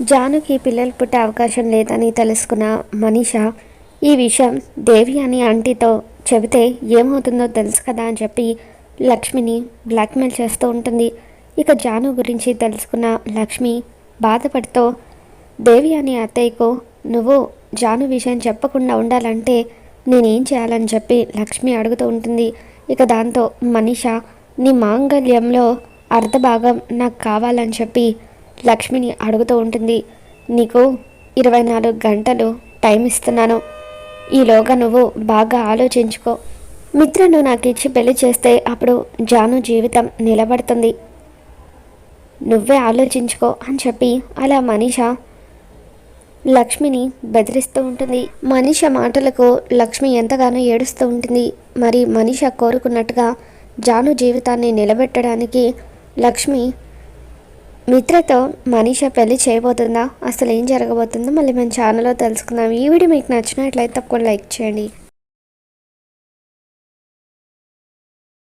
జానుకి పిల్లలు పుట్టే అవకాశం లేదని తెలుసుకున్న మనీష ఈ విషయం దేవి అని ఆంటీతో చెబితే ఏమవుతుందో తెలుసు కదా అని చెప్పి లక్ష్మిని బ్లాక్మెయిల్ చేస్తూ ఉంటుంది. ఇక జాను గురించి తెలుసుకున్న లక్ష్మి బాధపడుతూ దేవి అని అత్తయ్యకు నువ్వు జాను విషయం చెప్పకుండా ఉండాలంటే నేనేం చేయాలని చెప్పి లక్ష్మి అడుగుతూ ఉంటుంది. ఇక దాంతో మనీష నీ మాంగళ్యంలో అర్ధభాగం నాకు కావాలని చెప్పి లక్ష్మిని అడుగుతూ ఉంటుంది. నీకు ఇరవై నాలుగు గంటలు టైం ఇస్తున్నాను. ఈలోగా నువ్వు బాగా ఆలోచించుకో. మిత్రను నాకు ఇచ్చి పెళ్ళి చేస్తే అప్పుడు జాను జీవితం నిలబడుతుంది. నువ్వే ఆలోచించుకో అని చెప్పి అలా మనీష లక్ష్మిని బెదిరిస్తూ ఉంటుంది. మనీష మాటలకు లక్ష్మి ఎంతగానో ఏడుస్తూ ఉంటుంది. మరి మనీష కోరుకున్నట్టుగా జాను జీవితాన్ని నిలబెట్టడానికి లక్ష్మి మిత్రతో మనీష పెళ్ళి చేయబోతుందా? అసలు ఏం జరగబోతుందో మళ్ళీ మన ఛానల్లో తెలుసుకుందాం. ఈ వీడియో మీకు నచ్చినట్లయితే తప్పకుండా లైక్ చేయండి.